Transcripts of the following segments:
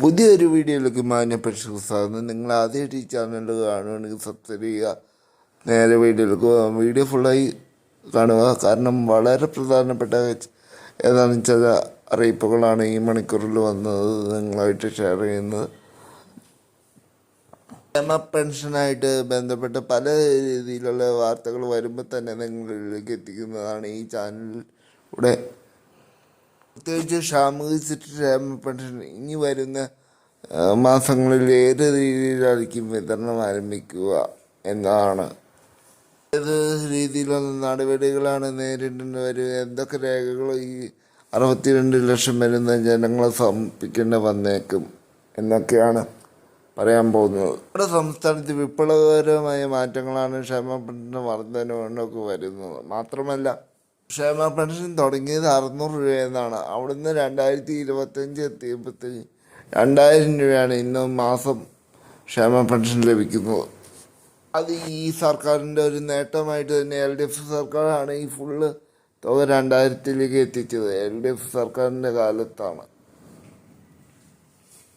പുതിയൊരു വീഡിയോയിലേക്ക് മാന്യപ്പെട്ട സാധനം. നിങ്ങൾ ആദ്യമായിട്ട് ഈ ചാനൽ കാണുകയാണെങ്കിൽ സബ്സ്ക്രൈബ് ചെയ്യുക. നേരെ വീഡിയോയിലേക്ക് വീഡിയോ ഫുള്ളായി കാണുക. കാരണം വളരെ പ്രധാനപ്പെട്ട ഏതാണെന്ന് വെച്ചാൽ അറിയിപ്പുകളാണ് ഈ മണിക്കൂറിൽ വന്നത്. നിങ്ങളായിട്ട് ഷെയർ ചെയ്യുന്നത്. ക്ഷേമ പെൻഷനായിട്ട് ബന്ധപ്പെട്ട പല രീതിയിലുള്ള വാർത്തകൾ വരുമ്പോൾ തന്നെ നിങ്ങളിലേക്ക് എത്തിക്കുന്നതാണ് ഈ ചാനലിലൂടെ പ്രത്യേകിച്ച് ക്ഷേമ പെൻഷൻ ഇനി വരുന്ന മാസങ്ങളിൽ ഏത് രീതിയിലായിരിക്കും വിതരണം ആരംഭിക്കുക എന്നാണ്. ഏത് രീതിയിലുള്ള നടപടികളാണ് നേരിടേണ്ടി വരിക? എന്തൊക്കെ രേഖകൾ ഈ അറുപത്തിരണ്ട് ലക്ഷം വരുന്ന ജനങ്ങളെ സമർപ്പിക്കേണ്ടി വന്നേക്കും എന്നൊക്കെയാണ് പറയാൻ പോകുന്നത്. നമ്മുടെ സംസ്ഥാനത്ത് വിപ്ലവകരമായ മാറ്റങ്ങളാണ് ക്ഷേമ പെൻഷൻ വർധനവിനൊക്കെ വരുന്നത്. മാത്രമല്ല ക്ഷേമ പെൻഷൻ തുടങ്ങിയത് അറുന്നൂറ് രൂപയെന്നാണ്. അവിടുന്ന് രണ്ടായിരത്തി ഇരുപത്തഞ്ച് എത്തിയപ്പോഴത്തേക്ക് രണ്ടായിരം രൂപയാണ് ഇന്ന് മാസം ക്ഷേമ പെൻഷൻ ലഭിക്കുന്നത്. അത് ഈ സർക്കാരിന്റെ ഒരു നേട്ടമായിട്ട് തന്നെ എൽ ഡി എഫ് സർക്കാരാണ് ഈ ഫുള്ള് തുക രണ്ടായിരത്തിലേക്ക് എത്തിച്ചത്. എൽ ഡി എഫ് സർക്കാരിന്റെ കാലത്താണ്.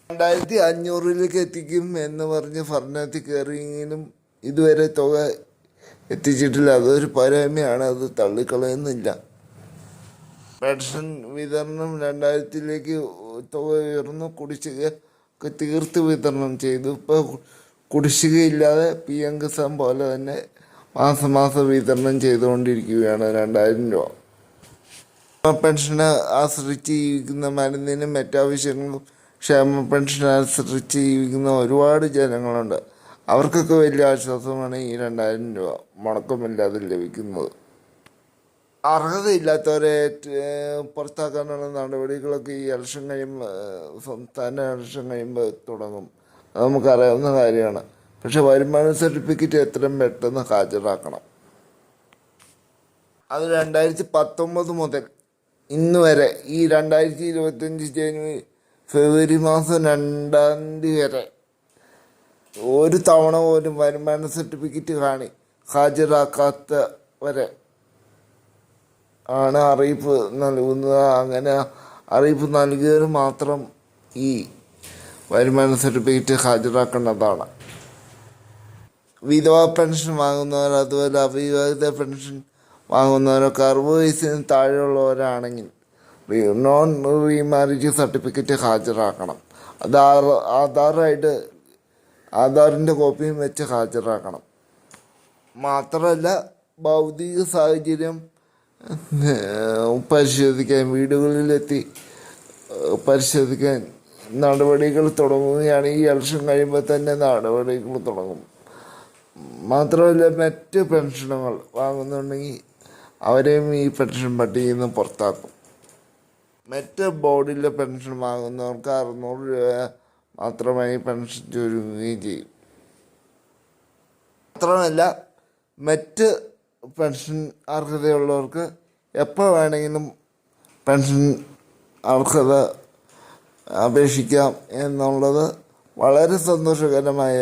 രണ്ടായിരത്തി അഞ്ഞൂറിലേക്ക് എത്തിക്കും എന്ന് പറഞ്ഞ് ഭരണത്തിൽ കയറിയെങ്കിലും ഇതുവരെ തുക എത്തിച്ചിട്ടില്ല. അതൊരു പരാമയാണ് അത് തള്ളിക്കളയുന്നില്ല. പെൻഷൻ വിതരണം രണ്ടായിരത്തിലേക്ക് തുക ഉയർന്നു. കുടിശ്ശിക തീർത്ത് വിതരണം ചെയ്തു. ഇപ്പോൾ കുടിശ്ശികയില്ലാതെ പി എം കിസാൻ പോലെ തന്നെ മാസം മാസം വിതരണം ചെയ്തുകൊണ്ടിരിക്കുകയാണ്. രണ്ടായിരം രൂപ. പെൻഷനെ ആശ്രയിച്ച് ജീവിക്കുന്ന മരുന്നിനും മറ്റാവശ്യങ്ങൾക്കും ക്ഷേമ പെൻഷൻ ആശ്രയിച്ച് ജീവിക്കുന്ന ഒരുപാട് ജനങ്ങളുണ്ട്. അവർക്കൊക്കെ വലിയ ആശ്വാസമാണ് ഈ രണ്ടായിരം രൂപ. മുടക്കമില്ലാതെ ലഭിക്കുന്നത്. അർഹതയില്ലാത്തവരെ പുറത്താക്കാനുള്ള നടപടികളൊക്കെ ഈ ഇലക്ഷൻ കഴിയുമ്പോൾ സംസ്ഥാന ഇലക്ഷൻ കഴിയുമ്പോൾ തുടങ്ങും. അത് നമുക്കറിയാവുന്ന കാര്യമാണ്. പക്ഷെ വരുമാന സർട്ടിഫിക്കറ്റ് എത്രയും പെട്ടെന്ന് ഹാജരാക്കണം. അത് രണ്ടായിരത്തി പത്തൊമ്പത് മുതൽ ഇന്ന് വരെ ഈ രണ്ടായിരത്തി ഇരുപത്തഞ്ച് ജനുവരി ഫെബ്രുവരി മാസം രണ്ടാം തീയതി വരെ ഒരു തവണ പോലും വരുമാന സർട്ടിഫിക്കറ്റ് കാണി ഹാജരാക്കാത്തവരെ ആണ് അറിയിപ്പ് നൽകുന്നത്. അങ്ങനെ അറിയിപ്പ് നൽകിയവർ മാത്രം ഈ വരുമാന സർട്ടിഫിക്കറ്റ് ഹാജരാക്കേണ്ടതാണ്. വിധവ പെൻഷൻ വാങ്ങുന്നവർ അതുപോലെ അവിവാഹിത പെൻഷൻ വാങ്ങുന്നവരൊക്കെ അറുപത് വയസ്സിന് താഴെയുള്ളവരാണെങ്കിൽ നോൺ റീമാരേജ് സർട്ടിഫിക്കറ്റ് ഹാജരാക്കണം. ആധാർ ആധാറായിട്ട് ആധാറിന്റെ കോപ്പിയും വെച്ച് ഹാജരാക്കണം. മാത്രമല്ല ഭൗതിക സാഹചര്യം പരിശോധിക്കാൻ വീടുകളിലെത്തി പരിശോധിക്കാൻ നടപടികൾ തുടങ്ങുകയാണ്. ഈ ഇലക്ഷൻ കഴിയുമ്പോൾ തന്നെ നടപടികൾ തുടങ്ങും. മാത്രമല്ല മറ്റ് പെൻഷനുകൾ വാങ്ങുന്നുണ്ടെങ്കിൽ അവരെയും ഈ പെൻഷൻ പട്ടികയിൽ നിന്ന് പുറത്താക്കും. മറ്റ് ബോർഡിലെ പെൻഷൻ വാങ്ങുന്നവർക്ക് അറുന്നൂറ് രൂപ മാത്രമായി പെൻഷൻ ചുരുങ്ങുകയും ചെയ്യും മാത്രമല്ല മറ്റ് പെൻഷൻ അർഹതയുള്ളവർക്ക് എപ്പോൾ വേണമെങ്കിലും പെൻഷൻ അർഹത അപേക്ഷിക്കാം എന്നുള്ളത് വളരെ സന്തോഷകരമായ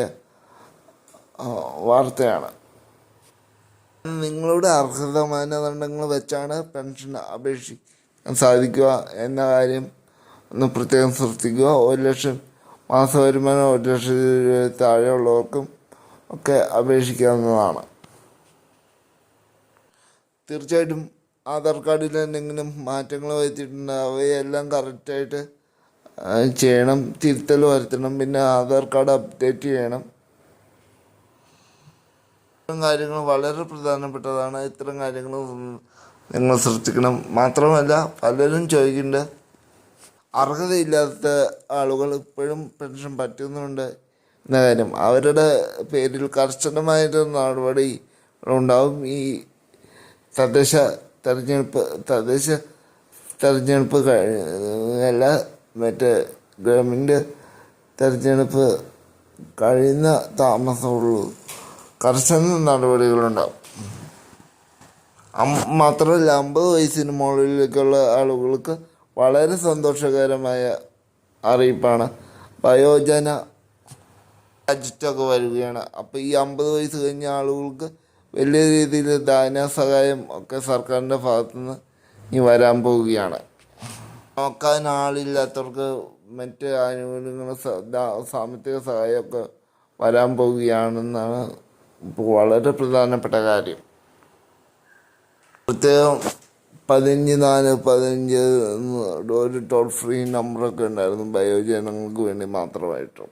വാർത്തയാണ്. നിങ്ങളുടെ അർഹത മാനദണ്ഡങ്ങൾ വെച്ചാണ് പെൻഷൻ അപേക്ഷിക്കാൻ സാധിക്കുക എന്ന കാര്യം ഒന്ന് പ്രത്യേകം ശ്രദ്ധിക്കുക. ഒരു ലക്ഷം മാസ വരുമാനം ഒരു ലക്ഷത്തി രൂപ താഴെയുള്ളവർക്കും ഒക്കെ അപേക്ഷിക്കാവുന്നതാണ്. തീർച്ചയായിട്ടും ആധാർ കാർഡിൽ എന്തെങ്കിലും മാറ്റങ്ങൾ വരുത്തിയിട്ടുണ്ട്? അവയെല്ലാം കറക്റ്റായിട്ട് ചെയ്യണം തിരുത്തൽ വരുത്തണം പിന്നെ ആധാർ കാർഡ് അപ്ഡേറ്റ് ചെയ്യണം. ഇത്തരം കാര്യങ്ങൾ വളരെ പ്രധാനപ്പെട്ടതാണ്. ഇത്തരം കാര്യങ്ങൾ നിങ്ങൾ ശ്രദ്ധിക്കണം. മാത്രമല്ല പലരും ചോദിക്കുന്നുണ്ട് അർഹതയില്ലാത്ത ആളുകൾ ഇപ്പോഴും പെൻഷൻ പറ്റുന്നുണ്ട്. എന്ന കാര്യം അവരുടെ പേരിൽ കർശനമായൊരു നടപടി ഉണ്ടാവും. ഈ തദ്ദേശ തെരഞ്ഞെടുപ്പ് തദ്ദേശ തെരഞ്ഞെടുപ്പ് കഴിഞ്ഞല്ല മറ്റേ ഗവൺമെന്റ് തെരഞ്ഞെടുപ്പ് കഴിയുന്ന താമസമുള്ളൂ. കർശന നടപടികളുണ്ടാവും. മാത്രമല്ല അമ്പത് വയസ്സിന് മുകളിലേക്കുള്ള ആളുകൾക്ക് വളരെ സന്തോഷകരമായ അറിയിപ്പാണ്. വയോജന ബജറ്റൊക്കെ വരികയാണ്. അപ്പോൾ ഈ അമ്പത് വയസ്സ് കഴിഞ്ഞ ആളുകൾക്ക് വലിയ രീതിയിൽ ധനസഹായം ഒക്കെ സർക്കാരിന്റെ ഭാഗത്തുനിന്ന് ഇനി വരാൻ പോവുകയാണ്. നോക്കാൻ ആളില്ലാത്തവർക്ക് മറ്റ് ആനുകൂല്യങ്ങൾ സാമ്പത്തിക സഹായമൊക്കെ വരാൻ പോവുകയാണെന്നാണ് വളരെ പ്രധാനപ്പെട്ട കാര്യം. പ്രത്യേകം പതിനഞ്ച് നാല് പതിനഞ്ച് ഒരു ടോൾ ഫ്രീ നമ്പറൊക്കെ ഉണ്ടായിരുന്നു. വയോജനങ്ങൾക്ക് വേണ്ടി മാത്രമായിട്ടും.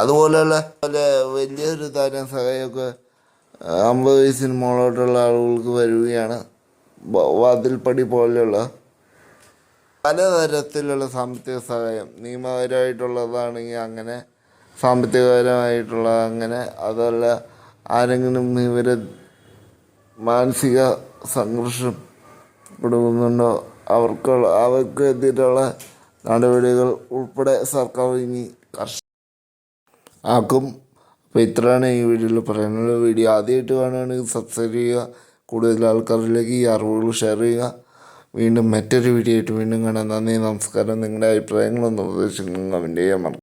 അതുപോലെയുള്ള പല വലിയൊരു തരം സഹായമൊക്കെ അമ്പത് വയസ്സിന് മുകളിലോട്ടുള്ള ആളുകൾക്ക് വരികയാണ്. വാതിൽപ്പടി പോലെയുള്ള പലതരത്തിലുള്ള സാമ്പത്തിക സഹായം. നിയമപരമായിട്ടുള്ളതാണെങ്കിൽ അങ്ങനെ സാമ്പത്തികപരമായിട്ടുള്ള അങ്ങനെ അതല്ല ആരെങ്കിലും ഇവരെ മാനസിക സംഘർഷം കൊടുക്കുന്നുണ്ടോ അവർക്ക് അവർക്കെതിരെയുള്ള നടപടികൾ ഉൾപ്പെടെ സർക്കാർ ഇനി കർശ ആക്കും. അപ്പോൾ ഇത്രയാണ് ഈ വീഡിയോയിൽ പറയാനുള്ള വീഡിയോ ആദ്യമായിട്ട് കാണുകയാണെങ്കിൽ സബ്സ്ക്രൈബ് ചെയ്യുക. കൂടുതൽ ആൾക്കാരിലേക്ക് ഈ അറിവുകൾ ഷെയർ ചെയ്യുക. വീണ്ടും മറ്റൊരു വീഡിയോ ആയിട്ട് വീണ്ടും കാണാം. നന്ദി നമസ്കാരം. നിങ്ങളുടെ അഭിപ്രായങ്ങളും നിർദ്ദേശങ്ങളും കമന്റ് ചെയ്യാൻ മറക്കും